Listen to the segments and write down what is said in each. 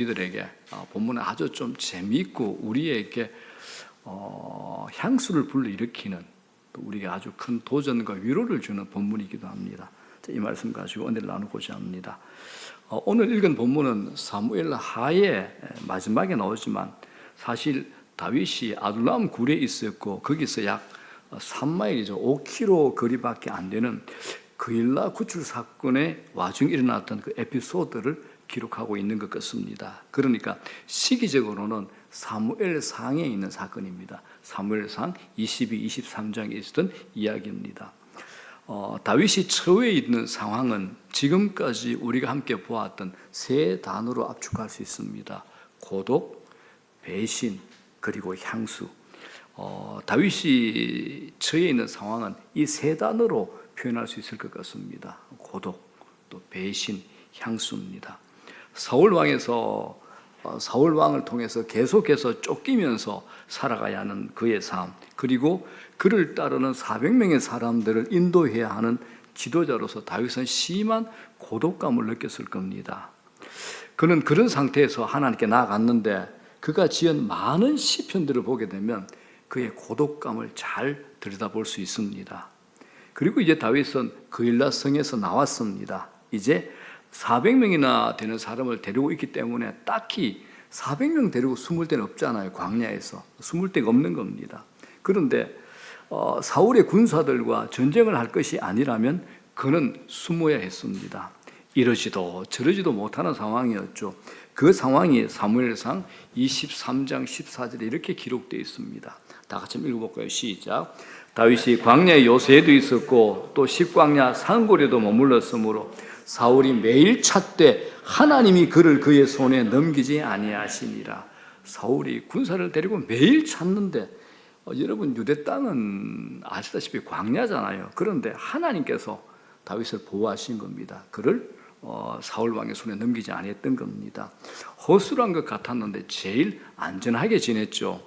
우리들에게 어, 본문은 아주 좀 재미있고 우리에게 어, 향수를 불러일으키는 또 우리에게 아주 큰 도전과 위로를 주는 본문이기도 합니다. 자, 이 말씀 가지고 오늘 나누고자 합니다. 어, 오늘 읽은 본문은 사무엘 하의 마지막에 나오지만 사실 다윗이 아둘람 굴에 있었고 거기서 약 3마일이죠. 5km 거리밖에 안 되는 그일라 구출 사건의 와중에 일어났던 그 에피소드를 기록하고 있는 것 같습니다. 그러니까 시기적으로는 사무엘 상에 있는 사건입니다. 사무엘상 22, 23장에 있었던 이야기입니다. 어, 다윗이 처해 있는 상황은 지금까지 우리가 함께 보았던 세 단어로 압축할 수 있습니다. 고독, 배신, 그리고 향수. 어, 다윗이 처해 있는 상황은 이 세 단어로 표현할 수 있을 것 같습니다. 고독, 또 배신, 향수입니다. 사울 왕에서 어, 사울 왕을 통해서 계속해서 쫓기면서 살아가야 하는 그의 삶, 그리고 그를 따르는 400명의 사람들을 인도해야 하는 지도자로서 다윗은 심한 고독감을 느꼈을 겁니다. 그는 그런 상태에서 하나님께 나아갔는데 그가 지은 많은 시편들을 보게 되면 그의 고독감을 잘 들여다볼 수 있습니다. 그리고 이제 다윗은 그일라 성에서 나왔습니다. 이제 400명이나 되는 사람을 데리고 있기 때문에 딱히 400명 데리고 숨을 데는 없잖아요. 광야에서 숨을 데가 없는 겁니다. 그런데 어, 사울의 군사들과 전쟁을 할 것이 아니라면 그는 숨어야 했습니다. 이러지도 저러지도 못하는 상황이었죠. 그 상황이 사무엘상 23장 14절에 이렇게 기록되어 있습니다. 다 같이 읽어볼까요? 시작. 다윗이 광야에 요새도 있었고 또 십광야 산고리도 머물렀으므로 사울이 매일 찾되 하나님이 그를 그의 손에 넘기지 아니하시니라. 사울이 군사를 데리고 매일 찾는데 어, 여러분 유대 땅은 아시다시피 광야잖아요. 그런데 하나님께서 다윗을 보호하신 겁니다. 그를 어, 사울 왕의 손에 넘기지 아니했던 겁니다. 허술한 것 같았는데 제일 안전하게 지냈죠.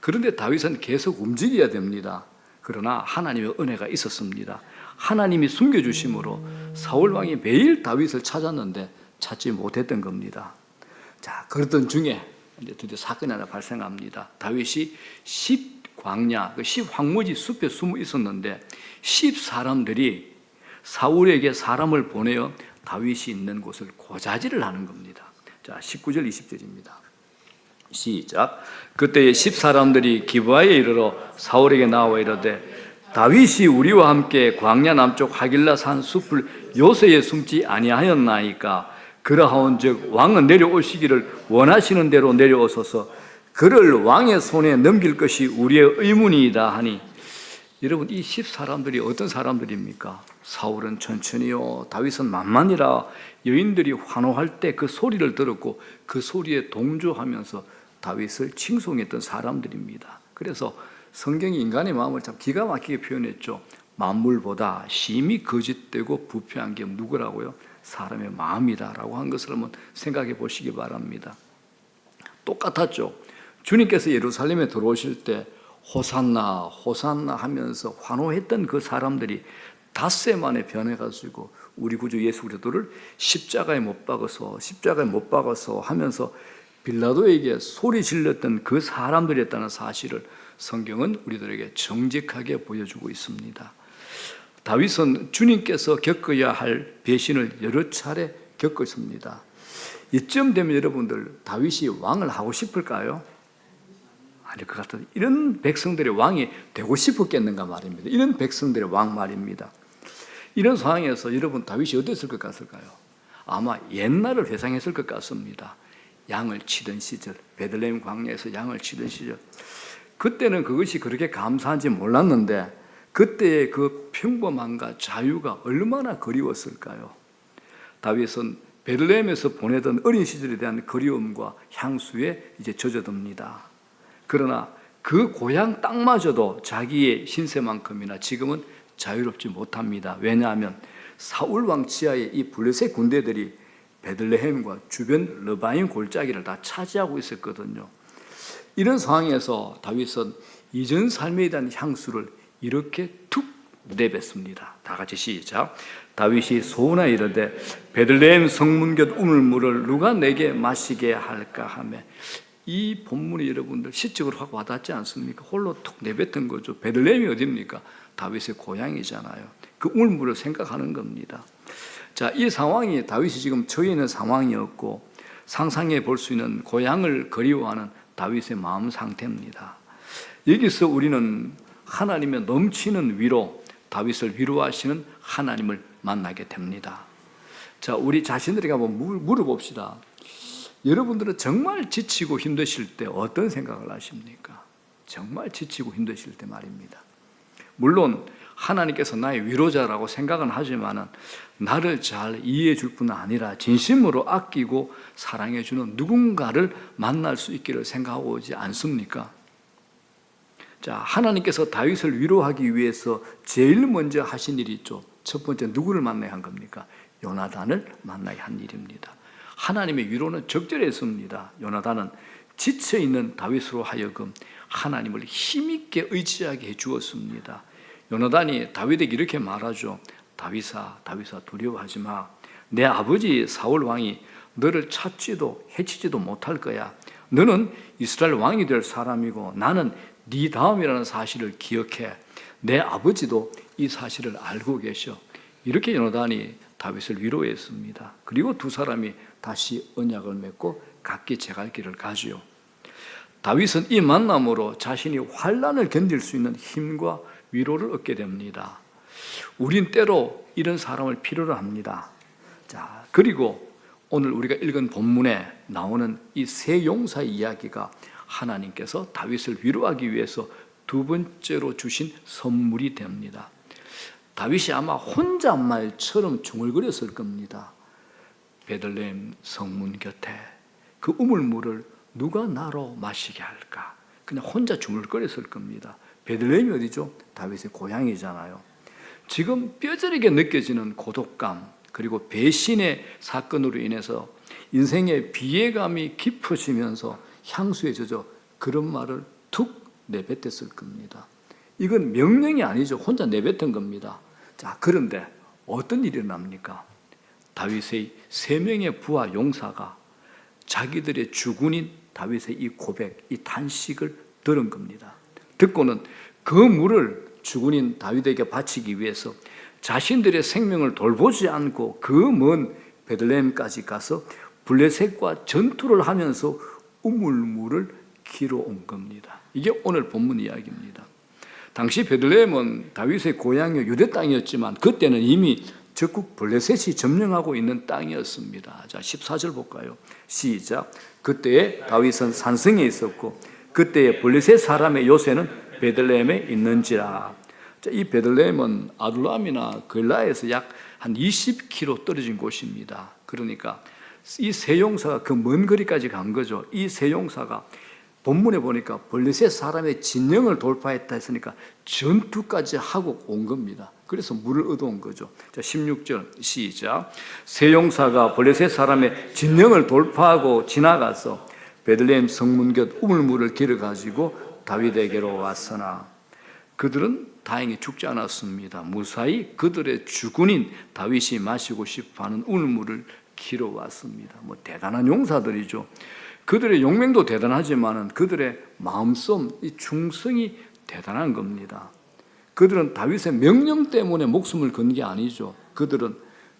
그런데 다윗은 계속 움직여야 됩니다. 그러나 하나님의 은혜가 있었습니다. 하나님이 숨겨주심으로 사울 왕이 매일 다윗을 찾았는데 찾지 못했던 겁니다. 자, 그러던 중에 이제 드디어 사건이 하나 발생합니다. 다윗이 십 광야, 그십 황무지 숲에 숨어 있었는데 십 사람들이 사울에게 사람을 보내어 다윗이 있는 곳을 고자질을 하는 겁니다. 자, 19절 20절입니다. 시작. 그때에 십 사람들이 기브아에 이르러 사울에게 나와 이르되 다윗이 우리와 함께 광야 남쪽 하길라 산 숲을 요새에 숨지 아니하였나이까 그러하온즉 왕은 내려오시기를 원하시는 대로 내려오소서 그를 왕의 손에 넘길 것이 우리의 의문이다 하니 여러분 이 십 사람들이 어떤 사람들입니까? 사울은 천천히요 다윗은 만만이라 여인들이 환호할 때 그 소리를 들었고 그 소리에 동조하면서 다윗을 칭송했던 사람들입니다. 그래서 성경이 인간의 마음을 참 기가 막히게 표현했죠. 만물보다 심히 거짓되고 부패한 게 누구라고요? 사람의 마음이다라고 한 것을 한번 생각해 보시기 바랍니다. 똑같았죠. 주님께서 예루살렘에 들어오실 때 호산나 호산나 하면서 환호했던 그 사람들이 닷새 만에 변해가지고 우리 구주 예수 그리스도를 십자가에 못 박아서 십자가에 못 박아서 하면서 빌라도에게 소리 질렀던 그 사람들이었다는 사실을 성경은 우리들에게 정직하게 보여주고 있습니다. 다윗은 주님께서 겪어야 할 배신을 여러 차례 겪었습니다. 이쯤 되면 여러분들 다윗이 왕을 하고 싶을까요? 아닐 것 같아요. 이런 백성들의 왕이 되고 싶었겠는가 말입니다. 이런 백성들의 왕 말입니다. 이런 상황에서 여러분 다윗이 어땠을 것 같을까요? 아마 옛날을 회상했을 것 같습니다. 양을 치던 시절, 베들레헴 광야에서 양을 치던 시절. 그때는 그것이 그렇게 감사한지 몰랐는데 그때의 그 평범함과 자유가 얼마나 그리웠을까요? 다윗은 베들레헴에서 보내던 어린 시절에 대한 그리움과 향수에 이제 젖어듭니다. 그러나 그 고향 땅마저도 자기의 신세만큼이나 지금은 자유롭지 못합니다. 왜냐하면 사울 왕 지하의 이 블레셋 군대들이 베들레헴과 주변 르바임 골짜기를 다 차지하고 있었거든요. 이런 상황에서 다윗은 이전 삶에 대한 향수를 이렇게 툭 내뱉습니다. 다 같이 시작. 다윗이 소나 이르되 베들레헴 성문 곁 우물물을 누가 내게 마시게 할까 하며 이 본문이 여러분들 시적으로 확 와닿지 않습니까? 홀로 툭 내뱉은 거죠. 베들레헴이 어디입니까? 다윗의 고향이잖아요. 그 우물물을 생각하는 겁니다. 자, 이 상황이 다윗이 지금 처해 있는 상황이었고 상상해 볼 수 있는 고향을 그리워하는 다윗의 마음 상태입니다. 여기서 우리는 하나님의 넘치는 위로, 다윗을 위로하시는 하나님을 만나게 됩니다. 자, 우리 자신들에게 한번 물- 물어봅시다. 여러분들은 정말 지치고 힘드실 때 어떤 생각을 하십니까? 정말 지치고 힘드실 때 말입니다. 물론 하나님께서 나의 위로자라고 생각은 하지만은 나를 잘 이해해 줄 뿐 아니라 진심으로 아끼고 사랑해 주는 누군가를 만날 수 있기를 생각하고 오지 않습니까? 자, 하나님께서 다윗을 위로하기 위해서 제일 먼저 하신 일이 있죠. 첫 번째 누구를 만나야 한 겁니까? 요나단을 만나야 한 일입니다. 하나님의 위로는 적절했습니다. 요나단은 지쳐 있는 다윗으로 하여금 하나님을 힘있게 의지하게 해 주었습니다. 요나단이 다윗에게 이렇게 말하죠. 다윗아, 다윗아 두려워하지 마. 내 아버지 사울 왕이 너를 찾지도 해치지도 못할 거야. 너는 이스라엘 왕이 될 사람이고 나는 네 다음이라는 사실을 기억해. 내 아버지도 이 사실을 알고 계셔. 이렇게 요나단이 다윗을 위로했습니다. 그리고 두 사람이 다시 언약을 맺고 각기 제갈 길을 가지요. 다윗은 이 만남으로 자신이 환란을 견딜 수 있는 힘과 위로를 얻게 됩니다. 우린 때로 이런 사람을 필요로 합니다. 자, 그리고 오늘 우리가 읽은 본문에 나오는 이 세 용사의 이야기가 하나님께서 다윗을 위로하기 위해서 두 번째로 주신 선물이 됩니다. 다윗이 아마 혼잣말처럼 중얼거렸을 겁니다. 베들레헴 성문 곁에 그 우물물을 누가 나로 마시게 할까? 그냥 혼자 중얼거렸을 겁니다. 베들레헴이 어디죠? 다윗의 고향이잖아요. 지금 뼈저리게 느껴지는 고독감 그리고 배신의 사건으로 인해서 인생의 비애감이 깊어지면서 향수에 젖어 그런 말을 툭 내뱉었을 겁니다. 이건 명령이 아니죠. 혼자 내뱉은 겁니다. 자, 그런데 어떤 일이 일어납니까? 다윗의 세 명의 부하 용사가 자기들의 주군인 다윗의 이 고백, 이 단식을 들은 겁니다. 듣고는 그 물을 주군인 다윗에게 바치기 위해서 자신들의 생명을 돌보지 않고 그 먼 베들레헴까지 가서 블레셋과 전투를 하면서 우물물을 기러 온 겁니다. 이게 오늘 본문 이야기입니다. 당시 베들레헴은 다윗의 고향이 유대 땅이었지만 그때는 이미 적국 블레셋이 점령하고 있는 땅이었습니다. 자, 14절 볼까요? 시작. 그때에 다윗은 산성에 있었고 그때에 블레셋 사람의 요새는 베들레헴에 있는지라. 자, 이 베들레헴은 아둘람이나 글라에서 약 한 20km 떨어진 곳입니다. 그러니까 이 세 용사가 그 먼 거리까지 간 거죠. 이 세 용사가 본문에 보니까 블레셋 사람의 진영을 돌파했다 했으니까 전투까지 하고 온 겁니다. 그래서 물을 얻어온 거죠. 자, 16절 시작. 세 용사가 블레셋 사람의 진영을 돌파하고 지나가서 베들레헴 성문 곁 우물물을 길어 가지고 다윗에게로 왔으나 그들은 다행히 죽지 않았습니다. 무사히 그들의 주군인 다윗이 마시고 싶어하는 우물물을 길어 왔습니다. 뭐 대단한 용사들이죠. 그들의 용맹도 대단하지만은 그들의 마음속 이 충성이 대단한 겁니다. 그들은 다윗의 명령 때문에 목숨을 건 게 아니죠. 그들은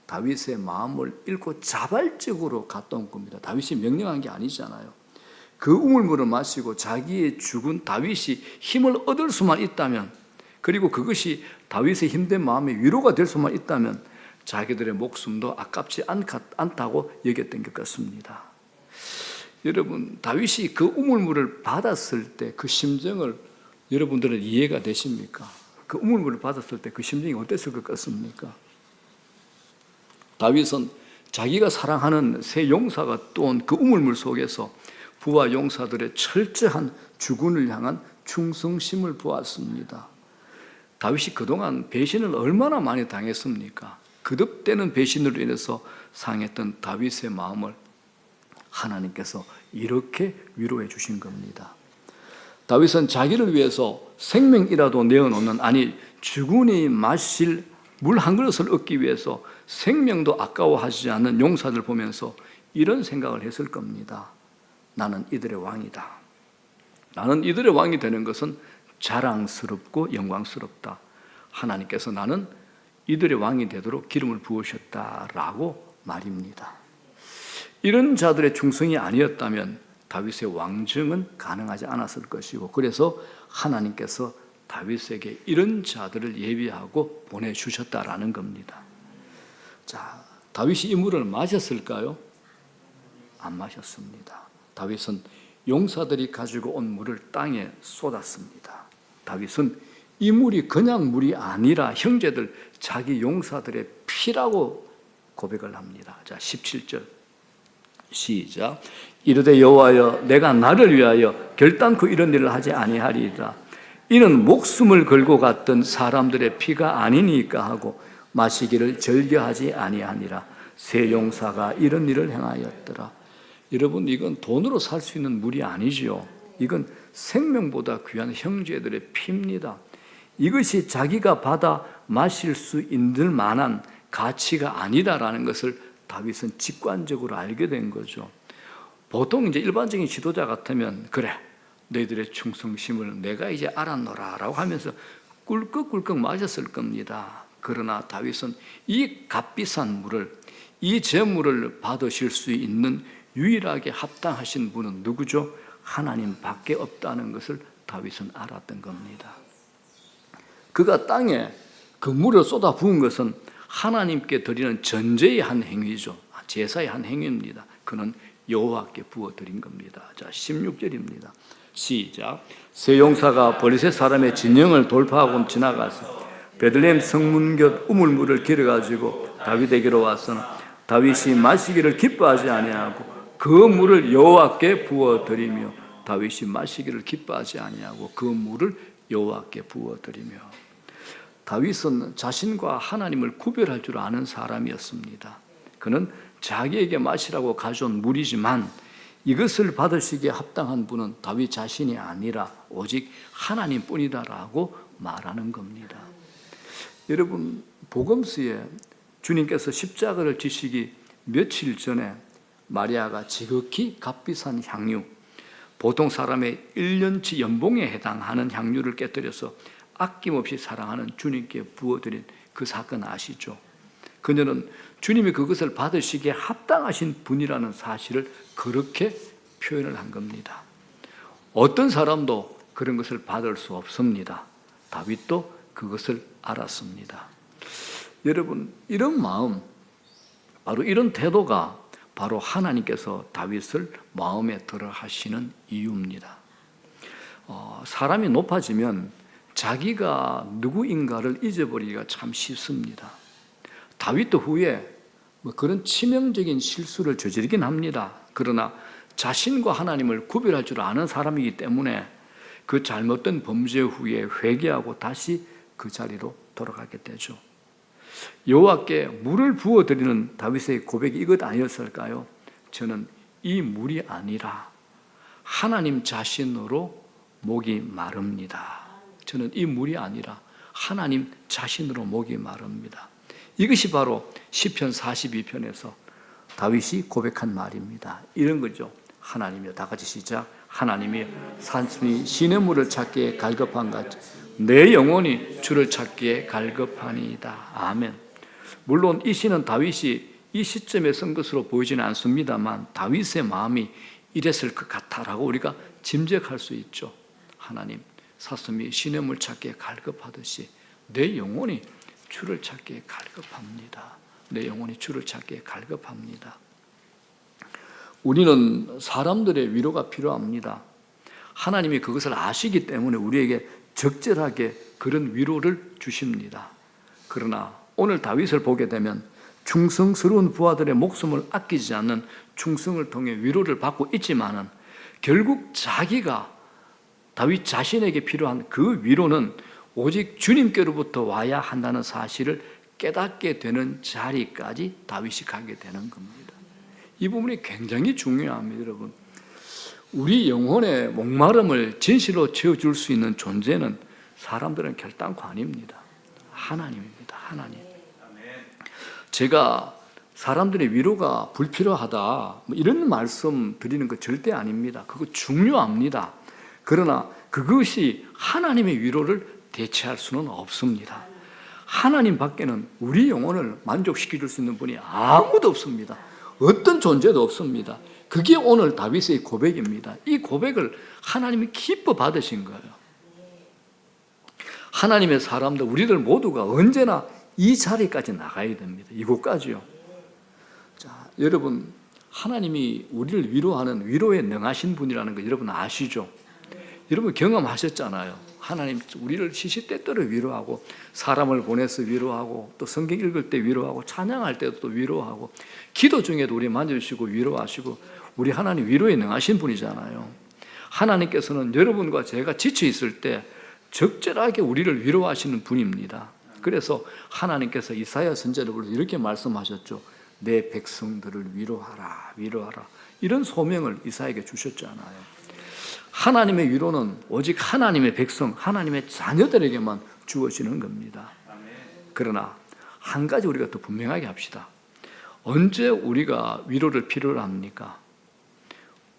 다윗의 마음을 읽고 자발적으로 온 겁니다. 다윗이 명령한 게 아니잖아요. 그 우물물을 마시고 자기의 죽은 다윗이 힘을 얻을 수만 있다면 그리고 그것이 다윗의 힘든 마음의 위로가 될 수만 있다면 자기들의 목숨도 아깝지 않다고 여겼던 것 같습니다. 여러분 다윗이 그 우물물을 받았을 때 그 심정을 여러분들은 이해가 되십니까? 그 우물물을 받았을 때 그 심정이 어땠을 것 같습니까? 다윗은 자기가 사랑하는 새 용사가 또한 그 우물물 속에서 부하 용사들의 철저한 주군을 향한 충성심을 보았습니다. 다윗이 그동안 배신을 얼마나 많이 당했습니까? 그득되는 배신으로 인해서 상했던 다윗의 마음을 하나님께서 이렇게 위로해 주신 겁니다. 다윗은 자기를 위해서 생명이라도 내어놓는 아니 죽으니 마실 물 한 그릇을 얻기 위해서 생명도 아까워하지 않는 용사들 보면서 이런 생각을 했을 겁니다. 나는 이들의 왕이다. 나는 이들의 왕이 되는 것은 자랑스럽고 영광스럽다. 하나님께서 나는 이들의 왕이 되도록 기름을 부으셨다라고 말입니다. 이런 자들의 충성이 아니었다면 다윗의 왕정은 가능하지 않았을 것이고 그래서 하나님께서 다윗에게 이런 자들을 예비하고 보내 주셨다라는 겁니다. 자, 다윗이 이 물을 마셨을까요? 안 마셨습니다. 다윗은 용사들이 가지고 온 물을 땅에 쏟았습니다. 다윗은 이 물이 그냥 물이 아니라 형제들 자기 용사들의 피라고 고백을 합니다. 자, 17절. 시작. 이르되 여호와여 내가 나를 위하여 결단코 이런 일을 하지 아니하리이다. 이는 목숨을 걸고 갔던 사람들의 피가 아니니까 하고 마시기를 즐겨하지 아니하니라. 세 용사가 이런 일을 행하였더라. 여러분 이건 돈으로 살 수 있는 물이 아니지요. 이건 생명보다 귀한 형제들의 피입니다. 이것이 자기가 받아 마실 수 있는 만한 가치가 아니다라는 것을 다윗은 직관적으로 알게 된 거죠. 보통 이제 일반적인 지도자 같으면 그래 너희들의 충성심을 내가 이제 알았노라라고 하면서 꿀꺽꿀꺽 마셨을 겁니다. 그러나 다윗은 이 값비싼 물을 이 재물을 받으실 수 있는 유일하게 합당하신 분은 누구죠? 하나님밖에 없다는 것을 다윗은 알았던 겁니다. 그가 땅에 그 물을 쏟아 부은 것은 하나님께 드리는 전제의 한 행위죠. 제사의 한 행위입니다. 그는 여호와께 부어 드린 겁니다. 자, 16절입니다. 시작. 세 용사가 버리세 사람의 진영을 돌파하고 지나가서 베들레헴 성문 곁 우물물을 길어 가지고 다윗에게로 와서는 다윗이 마시기를 기뻐하지 아니하고 그 물을 여호와께 부어 드리며 다윗이 마시기를 기뻐하지 아니하고 그 물을 여호와께 부어 드리며 다윗은 자신과 하나님을 구별할 줄 아는 사람이었습니다. 그는 자기에게 마시라고 가져온 물이지만 이것을 받으시기에 합당한 분은 다윗 자신이 아니라 오직 하나님뿐이다라고 말하는 겁니다. 여러분 복음서에 주님께서 십자가를 지시기 며칠 전에 마리아가 지극히 값비싼 향유, 보통 사람의 1년치 연봉에 해당하는 향유를 깨뜨려서 아낌없이 사랑하는 주님께 부어드린 그 사건 아시죠? 그녀는 주님이 그것을 받으시기에 합당하신 분이라는 사실을 그렇게 표현을 한 겁니다. 어떤 사람도 그런 것을 받을 수 없습니다. 다윗도 그것을 알았습니다. 여러분, 이런 마음, 바로 이런 태도가 바로 하나님께서 다윗을 마음에 들어 하시는 이유입니다. 어, 사람이 높아지면 자기가 누구인가를 잊어버리기가 참 쉽습니다. 다윗도 후에 뭐 그런 치명적인 실수를 저지르긴 합니다. 그러나 자신과 하나님을 구별할 줄 아는 사람이기 때문에 그 잘못된 범죄 후에 회개하고 다시 그 자리로 돌아가게 되죠. 여호와께 물을 부어 드리는 다윗의 고백이 이것 아니었을까요? 저는 이 물이 아니라 하나님 자신으로 목이 마릅니다. 저는 이 물이 아니라 하나님 자신으로 목이 마릅니다. 이것이 바로 시편 42편에서 다윗이 고백한 말입니다. 이런 거죠. 하나님이여 다 같이 시작. 하나님이 산순이 신의 물을 찾기에 갈급한 같이 내 영혼이 주를 찾기에 갈급하니이다. 아멘. 물론 이 시는 다윗이 이 시점에 쓴 것으로 보이지는 않습니다만 다윗의 마음이 이랬을 것 같다라고 우리가 짐작할 수 있죠. 하나님, 사슴이 물 찾기에 갈급하듯이 내 영혼이 주를 찾기에 갈급합니다. 내 영혼이 주를 찾기에 갈급합니다. 우리는 사람들의 위로가 필요합니다. 하나님이 그것을 아시기 때문에 우리에게 적절하게 그런 위로를 주십니다. 그러나 오늘 다윗을 보게 되면 충성스러운 부하들의 목숨을 아끼지 않는 충성을 통해 위로를 받고 있지만은 결국 자기가 다윗 자신에게 필요한 그 위로는 오직 주님께로부터 와야 한다는 사실을 깨닫게 되는 자리까지 다윗이 가게 되는 겁니다. 이 부분이 굉장히 중요합니다, 여러분. 우리 영혼의 목마름을 진실로 채워줄 수 있는 존재는 사람들은 결단코 아닙니다. 하나님입니다. 하나님. 제가 사람들의 위로가 불필요하다 뭐 이런 말씀 드리는 거 절대 아닙니다. 그거 중요합니다. 그러나 그것이 하나님의 위로를 대체할 수는 없습니다. 하나님 밖에는 우리 영혼을 만족시켜 줄 수 있는 분이 아무도 없습니다. 어떤 존재도 없습니다. 그게 오늘 다윗의 고백입니다. 이 고백을 하나님이 기뻐 받으신 거예요. 하나님의 사람들, 우리들 모두가 언제나 이 자리까지 나가야 됩니다. 이곳까지요. 자, 여러분, 하나님이 우리를 위로하는 위로에 능하신 분이라는 거 여러분 아시죠? 여러분 경험하셨잖아요. 하나님 우리를 시시때때로 위로하고 사람을 보내서 위로하고 또 성경 읽을 때 위로하고 찬양할 때도 또 위로하고 기도 중에도 우리 만져주시고 위로하시고 우리 하나님 위로에 능하신 분이잖아요. 하나님께서는 여러분과 제가 지쳐 있을 때 적절하게 우리를 위로하시는 분입니다. 그래서 하나님께서 이사야 선지자를 불러 이렇게 말씀하셨죠. 내 백성들을 위로하라, 위로하라. 이런 소명을 이사에게 주셨잖아요. 하나님의 위로는 오직 하나님의 백성, 하나님의 자녀들에게만 주어지는 겁니다. 그러나 한 가지 우리가 더 분명하게 합시다. 언제 우리가 위로를 필요로 합니까?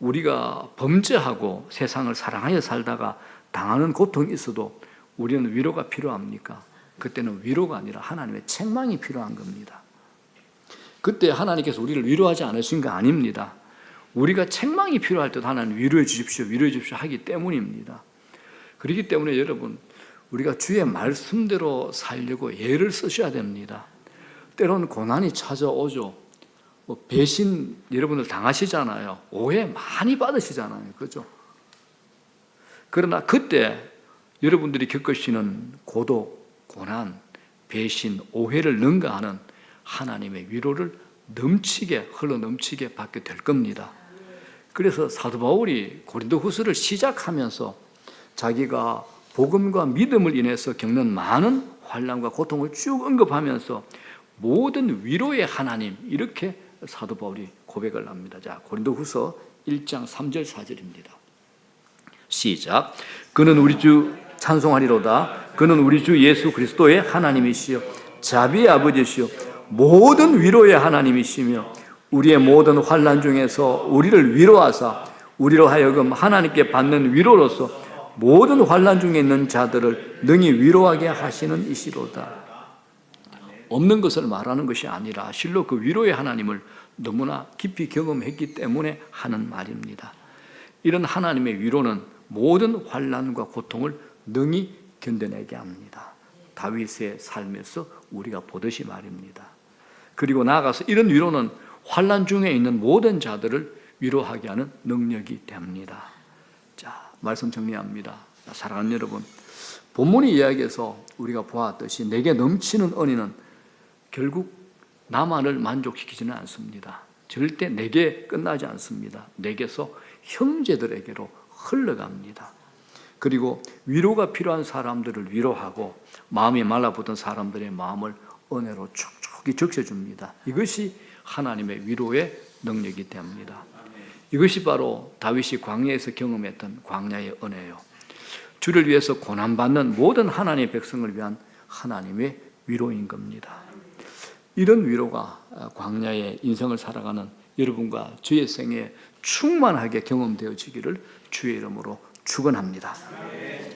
우리가 범죄하고 세상을 사랑하여 살다가 당하는 고통이 있어도 우리는 위로가 필요합니까? 그때는 위로가 아니라 하나님의 책망이 필요한 겁니다. 그때 하나님께서 우리를 위로하지 않으신 거 아닙니다. 우리가 책망이 필요할 때도 하나님 위로해 주십시오, 위로해 주십시오 하기 때문입니다. 그렇기 때문에 여러분, 우리가 주의 말씀대로 살려고 예를 쓰셔야 됩니다. 때로는 고난이 찾아오죠. 뭐 배신 여러분들 당하시잖아요. 오해 많이 받으시잖아요. 그죠? 그러나 그때 여러분들이 겪으시는 고독, 고난, 배신, 오해를 능가하는 하나님의 위로를 넘치게 흘러 넘치게 받게 될 겁니다. 그래서 사도 바울이 고린도 후서를 시작하면서 자기가 복음과 믿음을 인해서 겪는 많은 환란과 고통을 쭉 언급하면서 모든 위로의 하나님 이렇게 사도 바울이 고백을 합니다. 자, 고린도 후서 1장 3절 4절입니다. 시작. 그는 우리 주 찬송하리로다. 그는 우리 주 예수 그리스도의 하나님이시요 자비의 아버지시요 모든 위로의 하나님이시며 우리의 모든 환난 중에서 우리를 위로하사 우리로 하여금 하나님께 받는 위로로서 모든 환난 중에 있는 자들을 능히 위로하게 하시는 이시로다. 없는 것을 말하는 것이 아니라 실로 그 위로의 하나님을 너무나 깊이 경험했기 때문에 하는 말입니다. 이런 하나님의 위로는 모든 환란과 고통을 능히 견뎌내게 합니다. 다윗의 삶에서 우리가 보듯이 말입니다. 그리고 나아가서 이런 위로는 환란 중에 있는 모든 자들을 위로하게 하는 능력이 됩니다. 자, 말씀 정리합니다. 사랑하는 여러분, 본문의 이야기에서 우리가 보았듯이 내게 넘치는 은혜는 결국 나만을 만족시키지는 않습니다. 절대 내게 끝나지 않습니다. 내게서 형제들에게로 흘러갑니다. 그리고 위로가 필요한 사람들을 위로하고 마음이 말라붙은 사람들의 마음을 은혜로 촉촉히 적셔줍니다. 이것이 하나님의 위로의 능력이 됩니다. 이것이 바로 다윗이 광야에서 경험했던 광야의 은혜요. 주를 위해서 고난받는 모든 하나님의 백성을 위한 하나님의 위로인 겁니다. 이런 위로가 광야의 인생을 살아가는 여러분과 주의 생에 충만하게 경험되어지기를 주의 이름으로 축원합니다.